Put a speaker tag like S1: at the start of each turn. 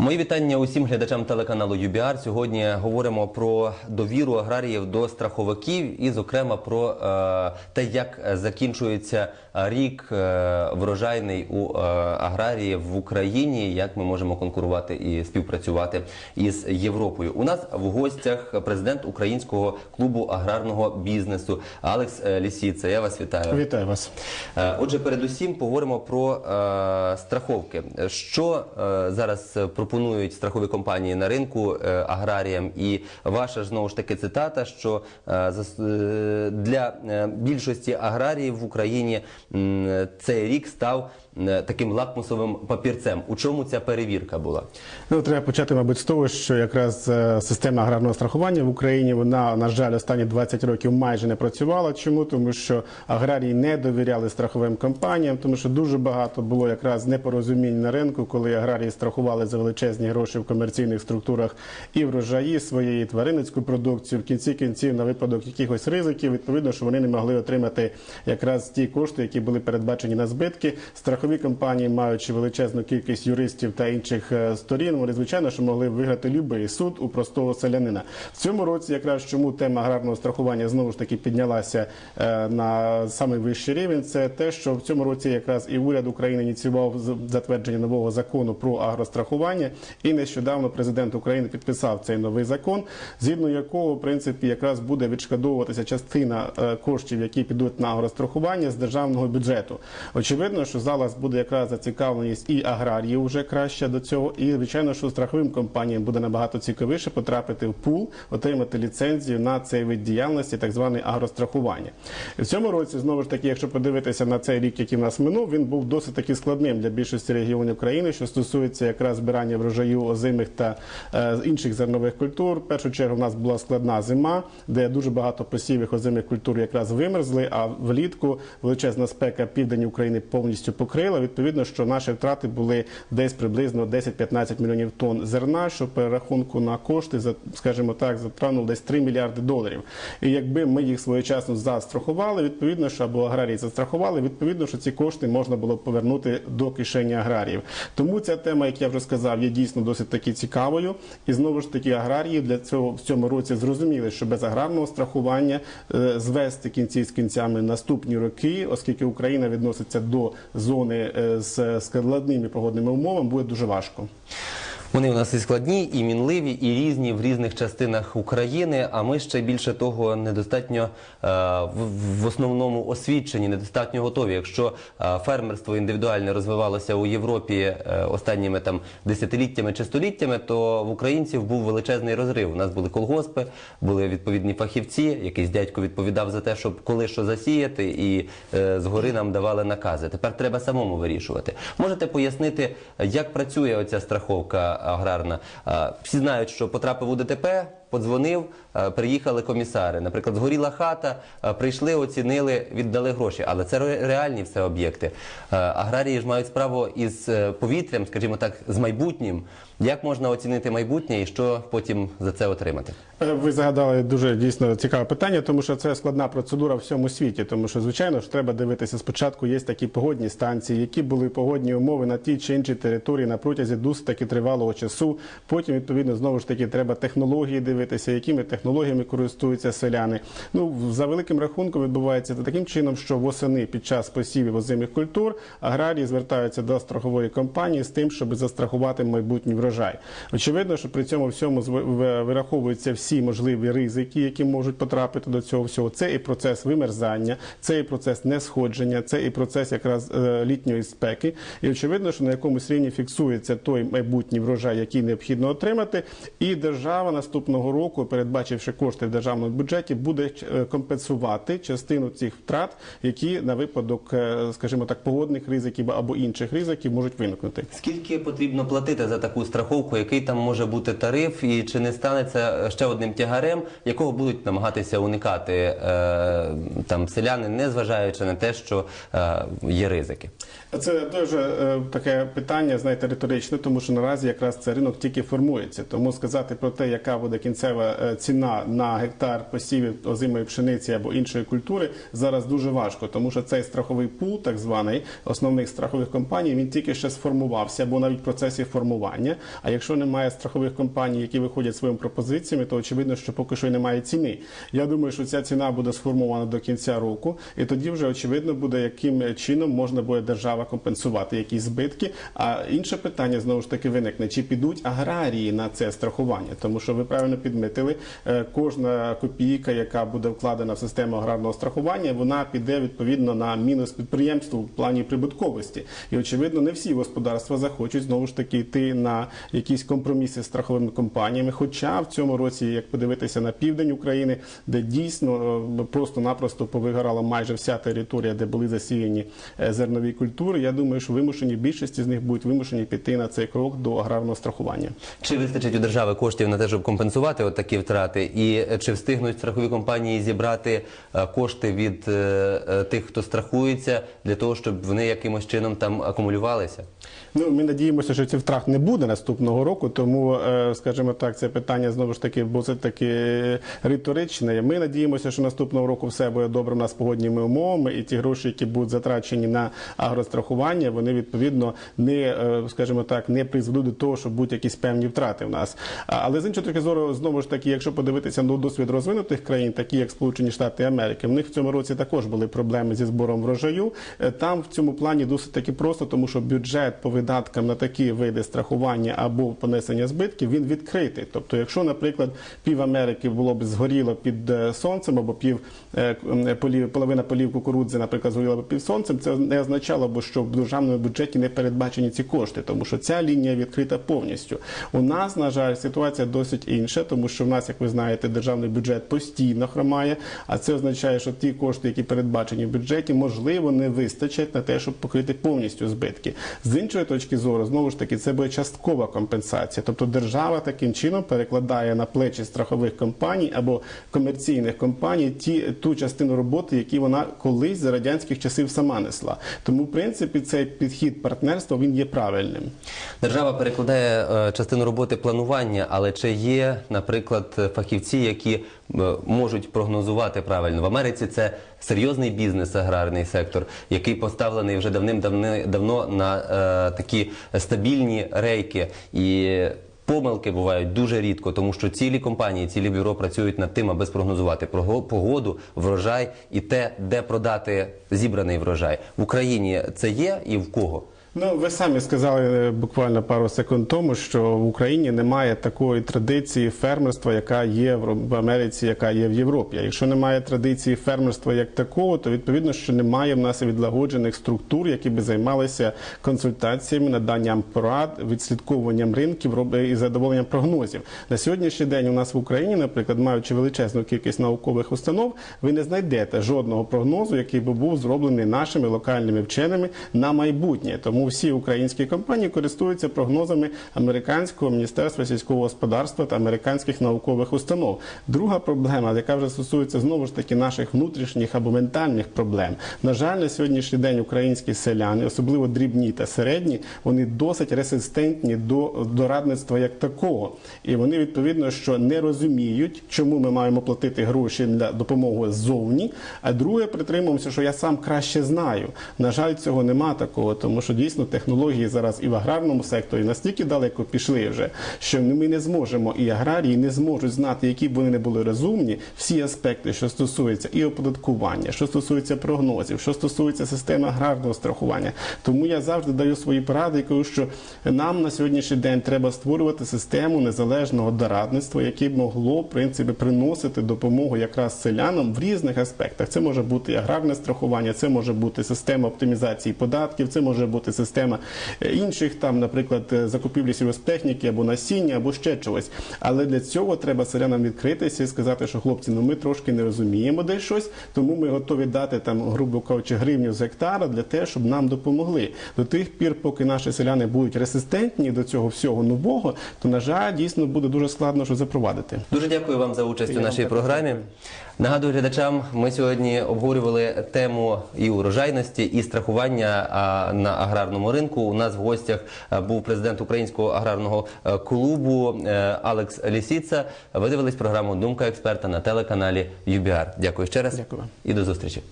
S1: Мої вітання усім глядачам телеканалу ЮБІАР. Сьогодні говоримо про довіру аграріїв до страховиків і, зокрема, про е, те, як закінчується рік е, врожайний у е, аграріїв в Україні, як ми можемо конкурувати і співпрацювати із Європою. У нас в гостях президент Українського клубу аграрного бізнесу Алекс е, Лісіца. Я вас вітаю.
S2: Вітаю вас.
S1: Отже, передусім поговоримо про страховки. Що зараз пропонують страхові компанії на ринку е, аграріям? І ваша знову ж таки цитата, що е, е, для більшості аграріїв в Україні цей рік став таким лакмусовим папірцем. У чому ця перевірка була?
S2: Ну, треба почати, мабуть, з того, що якраз е, система аграрного страхування в Україні, вона, на жаль, останні 20 років майже не працювала. Чому? Тому що аграрії не довіряли страховим компаніям, тому що дуже багато було якраз непорозумінь на ринку, коли аграрії страхували за величезні гроші в комерційних структурах і врожаї своєї тваринницьку продукцію. В кінці кінців, на випадок якихось ризиків, відповідно, що вони не могли отримати якраз ті кошти, які були передбачені на збитки. Страхові компанії, маючи величезну кількість юристів та інших е, сторін, вони звичайно, що могли виграти будь-який суд у простого селянина. В цьому році, якраз чому тема аграрного страхування знову ж таки піднялася е, на самий вищий рівень, це те, що в цьому році якраз і уряд України ініціював затвердження нового закону про агрострахування, і нещодавно президент України підписав цей новий закон, згідно якого в принципі якраз буде відшкодовуватися частина е, коштів, які підуть на агрострахування з державного бюджету. Очевидно, що зараз буде якраз зацікавленість і аграріїв вже краще до цього, і звичайно, що страховим компаніям буде набагато цікавіше потрапити в пул, отримати ліцензію на цей вид діяльності, так зване агрострахування. В цьому році знову ж таки, якщо подивитися на цей рік, який в нас минув, він був досить таки складним для більшості регіонів країни, що стосується якраз збирання врожаю озимих та е, інших зернових культур. В першу чергу в нас була складна зима, де дуже багато посівів озимих культур якраз вимерзли. А влітку величезна спека південь України повністю покрила. Відповідно, що наші втрати були десь приблизно 10-15 мільйонів тонн зерна, що перерахунку на кошти скажімо так, затрануло десь 3 мільярди доларів. І якби ми їх своєчасно застрахували, відповідно, що або аграрії застрахували, відповідно, що ці кошти можна було б повернути до кишені аграріїв. Тому ця тема, як я вже сказав, є дійсно досить таки цікавою. І знову ж таки, аграрії для цього в цьому році зрозуміли, що без аграрного страхування е, звести кінці з кінцями наступні роки, оскільки Україна відноситься до зони е, з складними погодними умовами, буде дуже важко.
S1: Вони у нас і складні, і мінливі, і різні в різних частинах України. А ми ще більше того недостатньо е, в, основному освічені, недостатньо готові. Якщо е, фермерство індивідуальне розвивалося у Європі е, останніми там десятиліттями чи століттями, то в українців був величезний розрив. У нас були колгоспи, були відповідні фахівці. Якийсь дядько відповідав за те, щоб коли що засіяти, і згори нам давали накази. Тепер треба самому вирішувати. Можете пояснити, як працює оця страховка аграрна? Всі знають, що потрапив у ДТП, подзвонив, приїхали комісари. Наприклад, згоріла хата, прийшли, оцінили, віддали гроші. Але це реальні все об'єкти. Аграрії ж мають справу із е, повітрям, скажімо так, з майбутнім. Як можна оцінити майбутнє і що потім за це отримати?
S2: Е, Ви загадали дуже дійсно цікаве питання, тому що це складна процедура в всьому світі. Тому що, звичайно ж, треба дивитися спочатку. Є такі погодні станції, які були погодні умови на тій чи іншій території на протязі досить таки тривалого часу. Потім, відповідно, знову ж таки, треба технології дивитися, якими технологіями користуються селяни. Ну за великим рахунком відбувається таким чином, що восени під час посівів озимих культур аграрії звертаються до страхової компанії з тим, щоб застрахувати майбутній врожай. Очевидно, що при цьому всьому вираховуються всі можливі ризики, які можуть потрапити до цього всього. Це і процес вимерзання, це і процес несходження, це і процес якраз е, літньої спеки. І очевидно, що на якомусь рівні фіксується той майбутній врожай, який необхідно отримати. І держава наступного року, передбачивши кошти в державному бюджеті, буде е, компенсувати частину цих втрат, які на випадок, е, скажімо так, погодних ризиків або інших ризиків можуть виникнути.
S1: Скільки потрібно платити за таку страховку? Який там може бути тариф, і чи не станеться ще одним тягарем, якого будуть намагатися уникати е, там селяни, не зважаючи на те, що е, є ризики?
S2: Це дуже е, таке питання, знаєте, риторичне, тому що наразі якраз цей ринок тільки формується. Тому сказати про те, яка буде кінцева кінцева е, ціна на гектар посівів озимої пшениці або іншої культури зараз дуже важко, тому що цей страховий пул, так званий основних страхових компаній, він тільки ще сформувався або навіть в процесі формування. А якщо немає страхових компаній, які виходять своїми пропозиціями, то очевидно, що поки що й немає ціни. Я думаю, що ця ціна буде сформована до кінця року, і тоді вже очевидно буде, яким чином можна буде держава компенсувати якісь збитки. А інше питання знову ж таки виникне: чи підуть аграрії на це страхування? Тому що ви правильно підмітили, е, кожна копійка, яка буде вкладена в систему аграрного страхування, вона піде відповідно на мінус підприємству в плані прибутковості. І очевидно, не всі господарства захочуть знову ж таки йти на якісь компроміси з страховими компаніями. Хоча в цьому році, як подивитися на південь України, де дійсно е, просто-напросто повигорала майже вся територія, де були засіяні е, зернові культури, я думаю, що вимушені більшості з них будуть вимушені піти на цей крок до аграрного страхування.
S1: Чи вистачить у держави коштів на те, щоб компенсувати от такі втрати, і е, чи встигнуть страхові компанії зібрати кошти від тих, хто страхується, для того, щоб вони якимось чином там акумулювалися?
S2: Ну, ми надіємося, що цих втрат не буде наступного року, тому, е, скажімо так, це питання знову ж таки, бо таки риторичне. Ми надіємося, що наступного року все буде добре у нас погодніми умовами, і ті гроші, які будуть затрачені на агрострахування, вони відповідно не, е, скажімо так, не призведуть до того, що будуть якісь певні втрати в нас. Але з іншої точки зору, знову ж таки, якщо подивитися на досвід розвинутих країн, такі як Сполучені Штати Америки, в них в цьому році також були проблеми зі збором врожаю. Е, Там в цьому плані досить таки просто, тому що бюджет по видаткам на такі види страхування або понесення збитків він відкритий. Тобто, якщо, наприклад, пів Америки було б згоріло під е, сонцем, або пів е, м, полів, половина полів кукурудзи, наприклад, згоріла б під сонцем, це не означало б, що в державному бюджеті не передбачені ці кошти, тому що ця лінія відкрита повністю. У нас, на жаль, ситуація досить інша, тому що в нас, як ви знаєте, державний бюджет постійно хромає, а це означає, що ті кошти, які передбачені в бюджеті, можливо, не вистачать на те, щоб покрити повністю збитки. З іншої точки зору, знову ж таки, це буде часткова компенсація. Тобто держава таким чином перекладає на плечі страхових компаній або комерційних компаній ті ту частину роботи, які вона колись за радянських часів сама несла. Тому, в принципі, цей підхід партнерства він є правильним.
S1: Держава перекладає е, частину роботи планування, але чи є, наприклад, фахівці, які можуть прогнозувати правильно в Америці? Це серйозний бізнес, аграрний сектор, який поставлений вже давним-давно на е, такі стабільні рейки і. Помилки бувають дуже рідко, тому що цілі компанії, цілі бюро працюють над тим, аби спрогнозувати погоду, врожай і те, де продати зібраний врожай в Україні. Це є і в кого?
S2: Ну, ви самі сказали е, буквально пару секунд тому, що в Україні немає такої традиції фермерства, яка є в Америці, яка є в Європі. А якщо немає традиції фермерства як такого, то відповідно, що немає в нас відлагоджених структур, які би займалися консультаціями, наданням порад, відслідковуванням ринків і задоволенням прогнозів. На сьогоднішній день у нас в Україні, наприклад, маючи величезну кількість наукових установ, ви не знайдете жодного прогнозу, який би був зроблений нашими локальними вченими на майбутнє. Тому всі українські компанії користуються прогнозами американського міністерства сільського господарства та американських наукових установ. Друга проблема, яка вже стосується знову ж таки наших внутрішніх або ментальних проблем. На жаль, на сьогоднішній день українські селяни, особливо дрібні та середні, вони досить резистентні до дорадництва як такого, і вони відповідно, що не розуміють, чому ми маємо платити гроші для допомоги ззовні. А друге, притримуємося, що я сам краще знаю. На жаль, цього нема такого, тому що дійсно технології зараз і в аграрному секторі настільки далеко пішли вже, що ми не зможемо, і аграрії не зможуть знати, які б вони не були розумні, всі аспекти, що стосуються і оподаткування, що стосується прогнозів, що стосується системи аграрного страхування. Тому я завжди даю свої поради кажу, що нам на сьогоднішній день треба створювати систему незалежного дорадництва, яке б могло в принципі приносити допомогу якраз селянам в різних аспектах. Це може бути аграрне страхування, це може бути система оптимізації податків, це може бути система інших там, наприклад, е, закупівлі сільгосптехніки або насіння, або ще чогось. Але для цього треба селянам відкритися і сказати, що хлопці, ну ми трошки не розуміємо десь щось, тому ми готові дати там, грубо кажучи, гривню з гектара для того, щоб нам допомогли. До тих пір, поки наші селяни будуть резистентні до цього всього нового, то на жаль, дійсно буде дуже складно що запровадити.
S1: Дуже дякую вам за участь у
S2: Я вам
S1: нашій програмі. Нагадую глядачам, ми сьогодні обговорювали тему і урожайності, і страхування на аграрному ринку. У нас в гостях був президент Українського аграрного е, клубу е, Алекс Лісіца. Ви дивились програму Думка експерта на телеканалі UBR. Дякую ще раз
S2: Дякую.
S1: і до зустрічі.